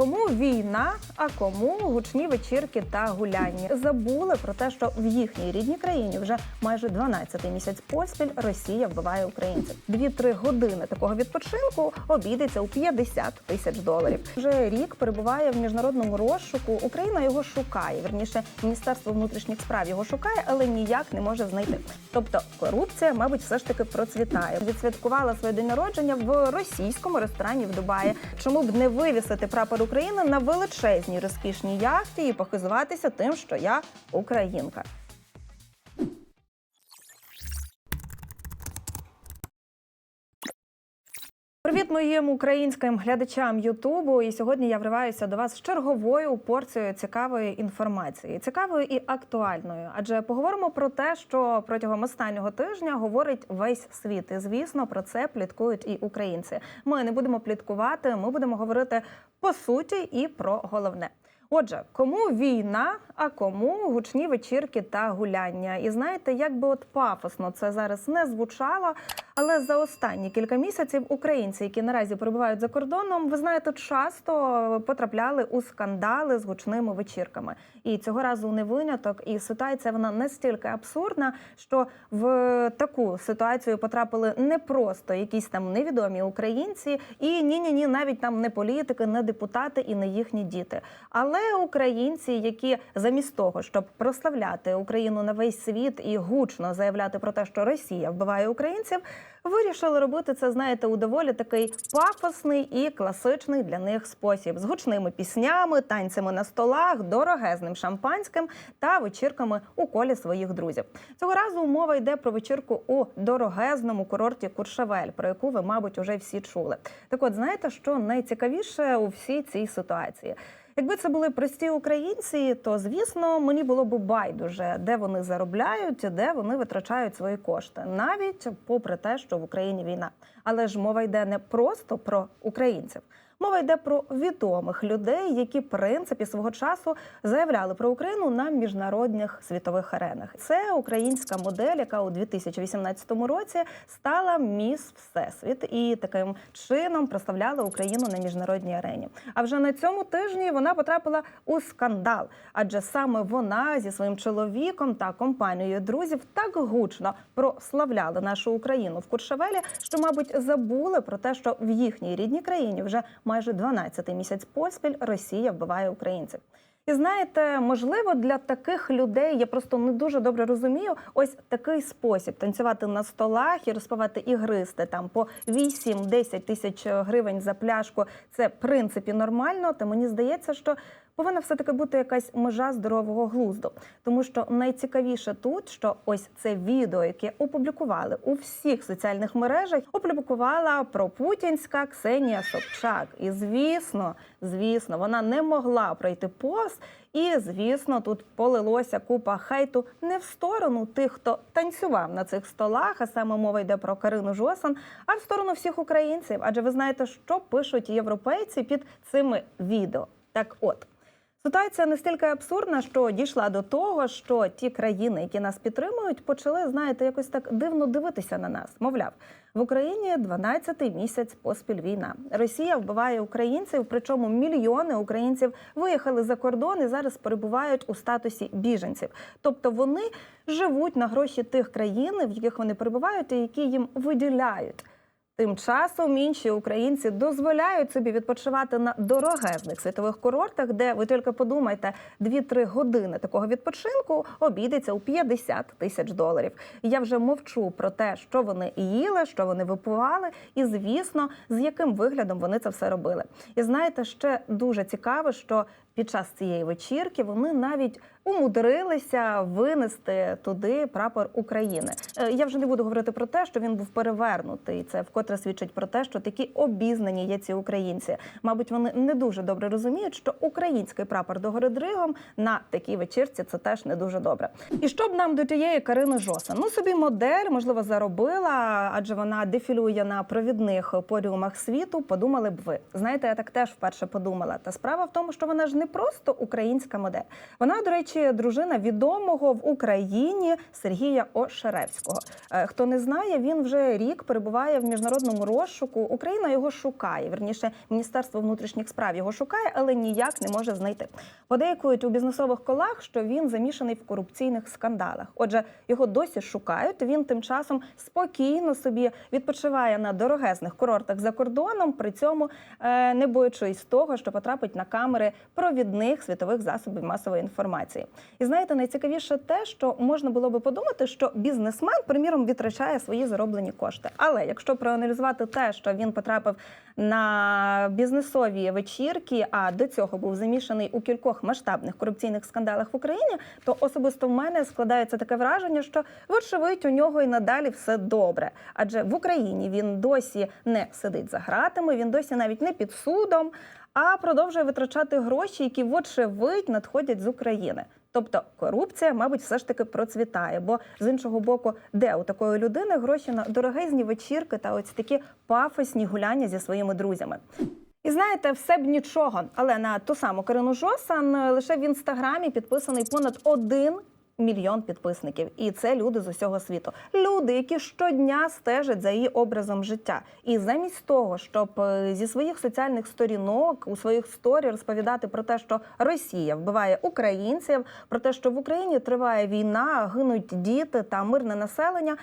Кому війна, а кому гучні вечірки та гуляння забули про те, що в їхній рідній країні вже майже 12-й місяць поспіль Росія вбиває українців. Дві-три години такого відпочинку обійдеться у 50 тисяч доларів. Вже рік перебуває в міжнародному розшуку. Україна його шукає. Верніше, міністерство внутрішніх справ його шукає, але ніяк не може знайти. Тобто корупція, мабуть, все ж таки процвітає. Відсвяткувала своє день народження в російському ресторані в Дубаї. Чому б не вивісити прапор України на величезній розкішній яхті і похизуватися тим, що я українка? Привіт моїм українським глядачам Ютубу. І сьогодні я вриваюся до вас з черговою порцією цікавої інформації, цікавою і актуальною. Адже поговоримо про те, що протягом останнього тижня говорить весь світ. І звісно, про це пліткують і українці. Ми не будемо пліткувати, ми будемо говорити по суті і про головне. Отже, кому війна, а кому гучні вечірки та гуляння. І знаєте, як би от пафосно це зараз не звучало, але за останні кілька місяців українці, які наразі перебувають за кордоном, ви знаєте, часто потрапляли у скандали з гучними вечірками. І цього разу не виняток. І ситуація вона настільки абсурдна, що в таку ситуацію потрапили не просто якісь там невідомі українці, і ні, ні, ні, навіть там не політики, не депутати і не їхні діти. Але українці, які замість того, щоб прославляти Україну на весь світ і гучно заявляти про те, що Росія вбиває українців, вирішили робити це, знаєте, у доволі такий пафосний і класичний для них спосіб з гучними піснями, танцями на столах, дорогезним шампанським та вечірками у колі своїх друзів. Цього разу мова йде про вечірку у дорогезному курорті Куршавель, про яку ви, мабуть, уже всі чули. Так, от знаєте, що найцікавіше у всій цій ситуації. Якби це були прості українці, то звісно мені було б байдуже, де вони заробляють, де вони витрачають свої кошти, навіть попри те, що в Україні війна. Але ж мова йде не просто про українців. Мова йде про відомих людей, які в принципі свого часу заявляли про Україну на міжнародних світових аренах. Це українська модель, яка у 2018 році стала міс Всесвіт і таким чином прославляла Україну на міжнародній арені. А вже на цьому тижні вона потрапила у скандал, адже саме вона зі своїм чоловіком та компанією друзів так гучно прославляли нашу Україну в Куршавелі, що, мабуть, забули про те, що в їхній рідній країні вже майже 12-й місяць поспіль Росія вбиває українців. І знаєте, можливо, для таких людей я просто не дуже добре розумію. Ось такий спосіб танцювати на столах і розпивати і гристи там по 8-10 тисяч гривень за пляшку. Це в принципі нормально. Та мені здається, що повинна все таки бути якась межа здорового глузду. Тому що найцікавіше тут, що ось це відео, яке опублікували у всіх соціальних мережах, опублікувала пропутінська Ксенія Собчак. І звісно, звісно, вона не могла пройти повз. І звісно, тут полилося купа хейту не в сторону тих, хто танцював на цих столах, а саме мова йде про Карину Жосан, а в сторону всіх українців. Адже ви знаєте, що пишуть європейці під цими відео. Так, от. Ситуація настільки абсурдна, що дійшла до того, що ті країни, які нас підтримують, почали, знаєте, якось так дивно дивитися на нас. Мовляв, в Україні 12-й місяць поспіль війна. Росія вбиває українців, причому мільйони українців виїхали за кордон і зараз перебувають у статусі біженців. Тобто вони живуть на гроші тих країн, в яких вони перебувають, і які їм виділяють. Тим часом інші українці дозволяють собі відпочивати на дорогезних світових курортах, де ви тільки подумайте, 2-3 години такого відпочинку обійдеться у 50 тисяч доларів. Я вже мовчу про те, що вони їли, що вони випивали, і звісно, з яким виглядом вони це все робили. І знаєте, ще дуже цікаво, що під час цієї вечірки вони навіть умудрилися винести туди прапор України. Е, Я вже не буду говорити про те, що він був перевернутий. Це вкотре свідчить про те, що такі обізнані є ці українці. Мабуть, вони не дуже добре розуміють, що український прапор догори дригом на такій вечірці це теж не дуже добре. І що б нам до тієї Карини Жоса? Ну собі модель, можливо, заробила, адже вона дефілює на провідних подіумах світу. Подумали б ви. Знаєте, я так теж вперше подумала. Та справа в тому, що вона ж не просто українська модель. Вона, до речі, дружина відомого в Україні Сергія Ошеревського. Е, Хто не знає, він вже рік перебуває в міжнародному розшуку. Україна його шукає. Верніше, Міністерство внутрішніх справ його шукає, але ніяк не може знайти. Подейкують у бізнесових колах, що він замішаний в корупційних скандалах. Отже, його досі шукають. Він тим часом спокійно собі відпочиває на дорогезних курортах за кордоном, при цьому е, не боючись того, що потрапить на камери провідних світових засобів масової інформації. І знаєте, найцікавіше те, що можна було би подумати, що бізнесмен, приміром, відтрачає свої зароблені кошти. Але якщо проаналізувати те, що він потрапив на бізнесові вечірки, а до цього був замішаний у кількох масштабних корупційних скандалах в Україні, то особисто в мене складається таке враження, що вочевидь у нього і надалі все добре. Адже в Україні він досі не сидить за гратами, він досі навіть не під судом, а продовжує витрачати гроші, які вочевидь надходять з України. Тобто корупція, мабуть, все ж таки процвітає. Бо з іншого боку, де у такої людини гроші на дорогезні вечірки та ось такі пафосні гуляння зі своїми друзями. І знаєте, все б нічого, але на ту саму Карину Жосан лише в інстаграмі підписаний понад один мільйон підписників, і це люди з усього світу. Люди, які щодня стежать за її образом життя. І замість того, щоб е, зі своїх соціальних сторінок у своїх сторі розповідати про те, що Росія вбиває українців, про те, що в Україні триває війна, гинуть діти та мирне населення.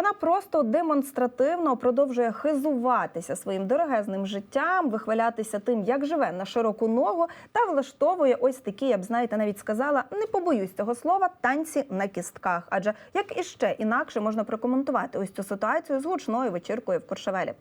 Вона просто демонстративно продовжує хизуватися своїм дорогезним життям, вихвалятися тим, як живе на широку ногу, та влаштовує ось такі, я б знаєте, навіть сказала, не побоюсь цього слова, танці на кістках. Адже як іще інакше можна прокоментувати ось цю ситуацію з гучною вечіркою в Куршевелі.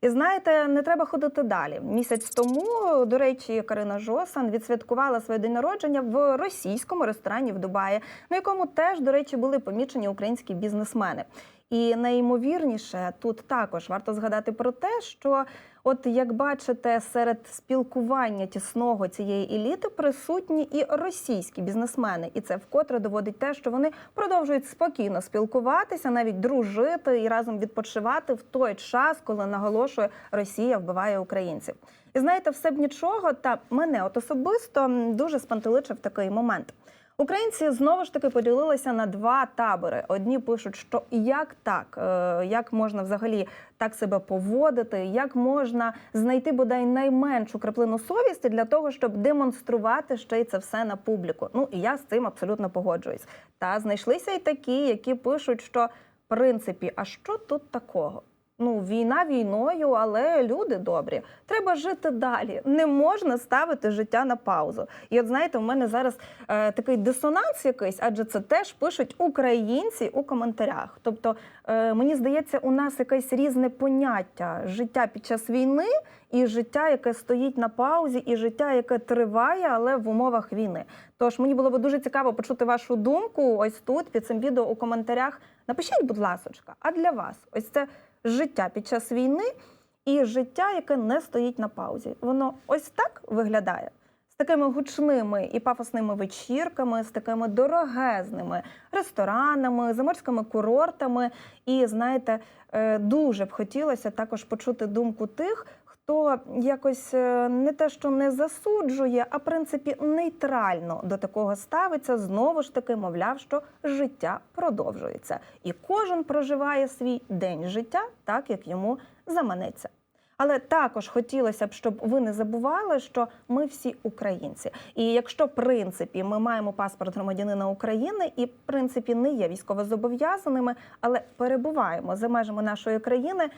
І знаєте, не треба ходити далі. Місяць тому, до речі, Карина Жосан відсвяткувала своє день народження в російському ресторані в Дубаї, на якому теж, до речі, були помічені українські бізнесмени. І найімовірніше тут також варто згадати про те, що, от як бачите, серед спілкування тісного цієї еліти присутні і російські бізнесмени, і це вкотре доводить те, що вони продовжують спокійно спілкуватися, навіть дружити і разом відпочивати в той час, коли наголошує Росія вбиває українців. І знаєте, все б нічого, та мене от особисто дуже спантеличив такий момент. Українці знову ж таки поділилися на два табори. Одні пишуть, що як так, Е, як можна взагалі так себе поводити, як можна знайти бодай найменшу краплину совісті для того, щоб демонструвати ще й це все на публіку. Ну і я з цим абсолютно погоджуюсь. Та знайшлися й такі, які пишуть, що в принципі, а що тут такого? Ну, війна війною, але люди добрі. Треба жити далі. Не можна ставити життя на паузу. І от знаєте, у мене зараз е, такий дисонанс якийсь, адже це теж пишуть українці у коментарях. Тобто, е, мені здається, у нас якесь різне поняття життя під час війни і життя, яке стоїть на паузі, і життя, яке триває, але в умовах війни. Тож мені було б дуже цікаво почути вашу думку ось тут під цим відео у коментарях. Напишіть, будь ласочка, а для вас ось це життя під час війни і життя, яке не стоїть на паузі. Воно ось так виглядає. З такими гучними і пафосними вечірками, з такими дорогезними ресторанами, заморськими курортами. І знаєте, е, дуже б хотілося також почути думку тих, хто якось е, не те, що не засуджує, а в принципі нейтрально до такого ставиться. Знову ж таки, мовляв, що життя продовжується, і кожен проживає свій день життя так, як йому заманеться. Але також хотілося б, щоб ви не забували, що ми всі українці. І якщо в принципі ми маємо паспорт громадянина України і в принципі не є військовозобов'язаними, але перебуваємо за межами нашої країни.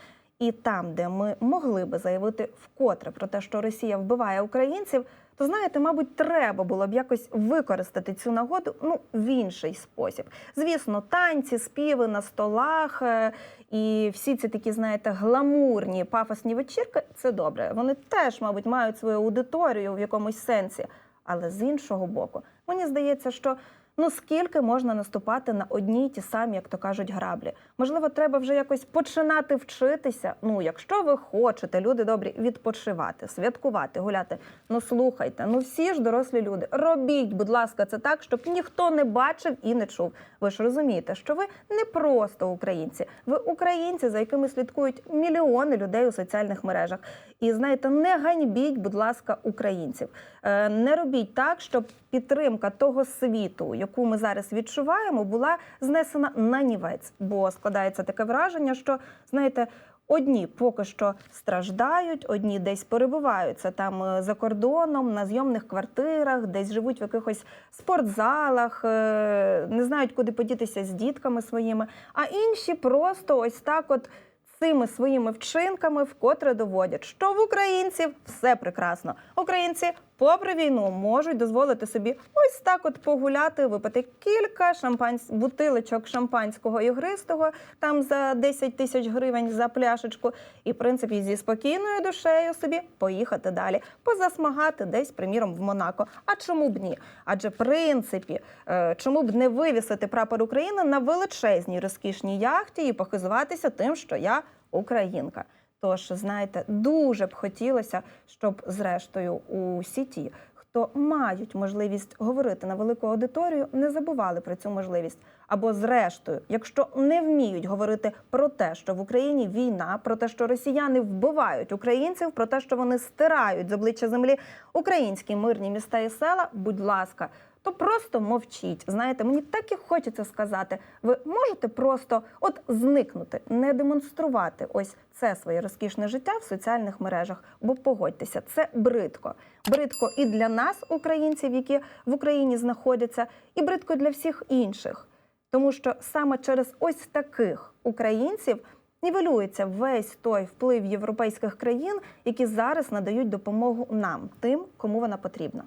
І там, де ми могли би заявити вкотре про те, що Росія вбиває українців, то знаєте, мабуть, треба було б якось використати цю нагоду ну в інший спосіб. Звісно, танці, співи на столах е, і всі ці такі, знаєте, гламурні пафосні вечірки це добре. Вони теж, мабуть, мають свою аудиторію в якомусь сенсі. Але з іншого боку, мені здається, що ну скільки можна наступати на одні й ті самі, як то кажуть, граблі. Можливо, треба вже якось починати вчитися. Ну, якщо ви хочете, люди добрі, відпочивати, святкувати, гуляти. Ну слухайте, ну всі ж дорослі люди. Робіть, будь ласка, це так, щоб ніхто не бачив і не чув. Ви ж розумієте, що ви не просто українці, ви українці, за якими слідкують мільйони людей у соціальних мережах. І знаєте, не ганьбіть, будь ласка, українців. Е, Не робіть так, щоб підтримка того світу, яку ми зараз відчуваємо, була знесена на нівець. Бо складається таке враження, що знаєте. Одні поки що страждають, одні десь перебуваються там е, за кордоном, на зйомних квартирах, десь живуть в якихось спортзалах, е, не знають, куди подітися з дітками своїми. А інші просто ось так, от цими своїми вчинками вкотре доводять, що в українців все прекрасно. Українці, попри війну, можуть дозволити собі ось так, от погуляти, випити кілька шампансь... бутилочок шампанського ігристого там за 10 тисяч гривень за пляшечку, і в принципі зі спокійною душею собі поїхати далі, позасмагати десь, приміром, в Монако. А чому б ні? Адже в принципі, е, чому б не вивісити прапор України на величезній розкішній яхті і похизуватися тим, що я українка. Тож, знаєте, дуже б хотілося, щоб зрештою усі ті, хто мають можливість говорити на велику аудиторію, не забували про цю можливість. Або, зрештою, якщо не вміють говорити про те, що в Україні війна, про те, що росіяни вбивають українців, про те, що вони стирають з обличчя землі українські мирні міста і села, будь ласка. То просто мовчіть. Знаєте, мені так і хочеться сказати. Ви можете просто от зникнути, не демонструвати ось це своє розкішне життя в соціальних мережах. Бо погодьтеся, це бридко. Бридко і для нас, українців, які в Україні знаходяться, і бридко для всіх інших. Тому що саме через ось таких українців нівелюється весь той вплив європейських країн, які зараз надають допомогу нам, тим, кому вона потрібна.